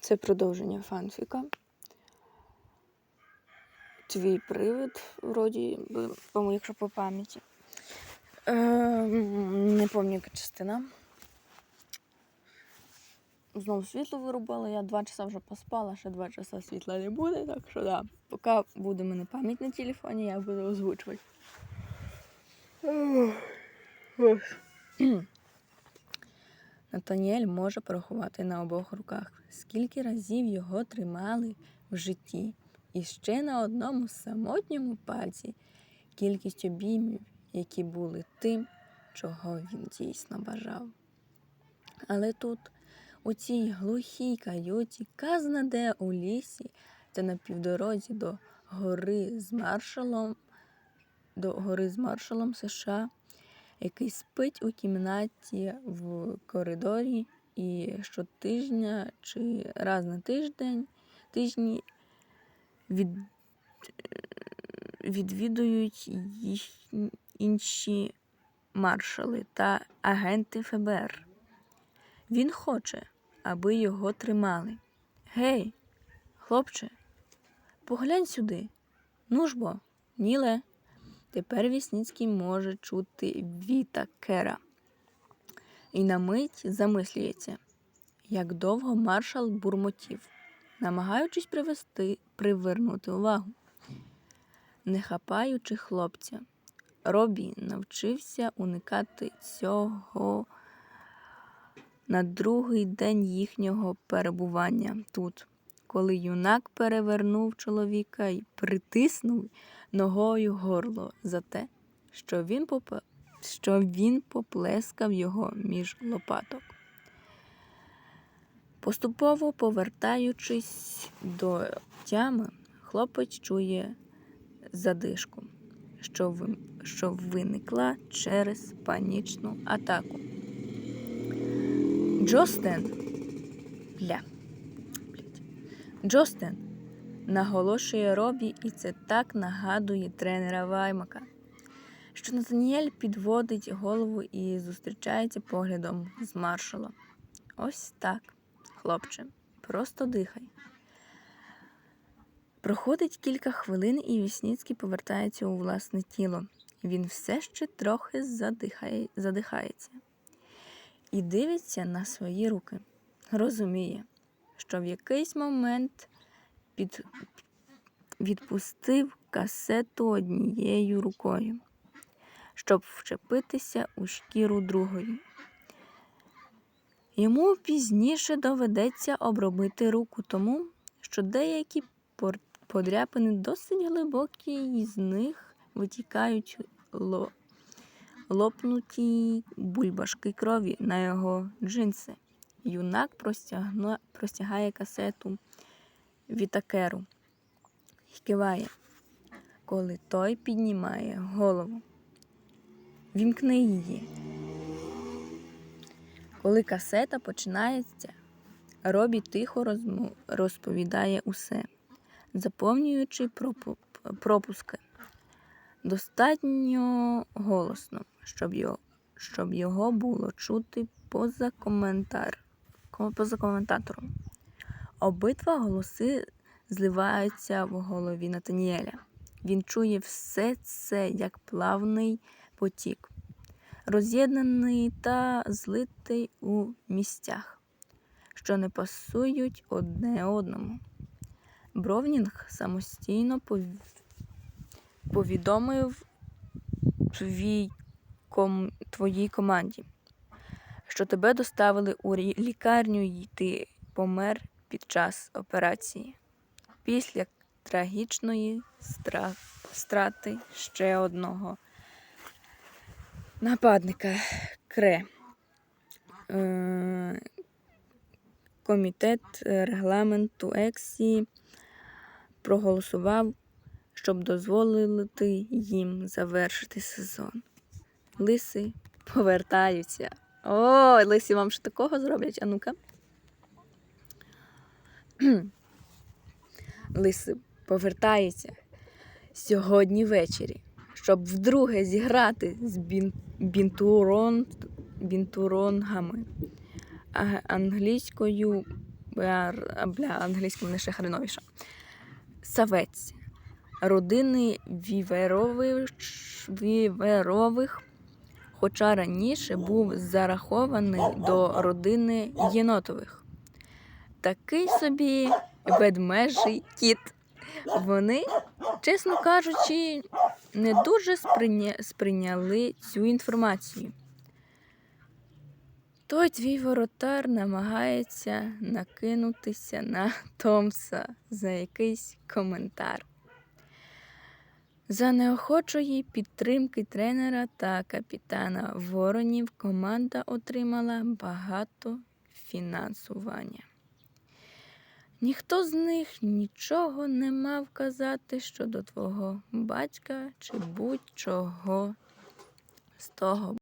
Це продовження фанфіка. Твій привид, вроді, якщо по пам'яті. Е, не пам'ятаю, яка частина. Знову світло вирубало, я два часа вже поспала, ще два часа світла не буде, так що да. Поки буде мене пам'ять на телефоні, я буду озвучувати. Натаніель може порахувати на обох руках, скільки разів його тримали в житті, і ще на одному самотньому пальці кількість обіймів, які були тим, чого він дійсно бажав. Але тут, у цій глухій каюті, казна де у лісі та на півдорозі до гори з маршалом, до гори з маршалом США, який спить у кімнаті в коридорі і щотижня чи раз на тиждень тижні від, відвідують їх інші маршали та агенти ФБР. Він хоче, аби його тримали. Гей, хлопче, поглянь сюди. Ну ж бо, Ніле. Тепер Вісніцький може чути Віта Кера. І на мить замислюється, як довго маршал бурмотів, намагаючись привести, привернути увагу. Не хапаючи хлопця, Робі навчився уникати цього на другий день їхнього перебування тут, коли юнак перевернув чоловіка і притиснув ногою горло за те, що він, попе- що він поплескав його між лопаток. Поступово повертаючись до тями, хлопець чує задишку, що, ви- що виникла через панічну атаку. Джостен. Бля. Джостен наголошує Робі, і це так нагадує тренера Ваймака, що Натаніель підводить голову і зустрічається поглядом з маршалом. Ось так, хлопче, просто дихай. Проходить кілька хвилин, і Вісніцький повертається у власне тіло. Він все ще трохи задихає, задихається і дивиться на свої руки. Розуміє, що в якийсь момент під... відпустив касету однією рукою, щоб вчепитися у шкіру другої. Йому пізніше доведеться обробити руку тому, що деякі подряпини досить глибокі, і з них витікають ло... лопнуті бульбашки крові на його джинси. Юнак простягну... простягає касету Вітакеру і киває, коли той піднімає голову. Вімкни її. Коли касета починається, Робі тихо розповідає усе, заповнюючи пропу- пропуски. Достатньо голосно, щоб його, щоб його було чути поза, коментар, ко- поза коментатором. Обидва голоси зливаються в голові Натаніеля. Він чує все це як плавний потік, роз'єднаний та злитий у місцях, що не пасують одне одному. Бровнінг самостійно повідомив твій ком... твоїй команді, що тебе доставили у лікарню і ти помер під час операції. Після трагічної страти ще одного нападника Кре. Е... Комітет регламенту ЕКСІ проголосував, щоб дозволити їм завершити сезон. Лиси повертаються. О, лисі вам ще такого зроблять? А ну-ка. Лиси повертаються сьогодні ввечері, щоб вдруге зіграти з бін... бінтурон... бінтуронгами. а- англійською. Бля, англійською не ще хреновіша. Савець. Родини Віверових, Віверових, хоча раніше був зарахований до родини Єнотових. Такий собі ведмежий кіт. Вони, чесно кажучи, не дуже сприйня... сприйняли цю інформацію. Той твій воротар намагається накинутися на Томса за якийсь коментар. За неохочої підтримки тренера та капітана Воронів команда отримала багато фінансування. Ніхто з них нічого не мав казати щодо твого батька чи будь-чого з того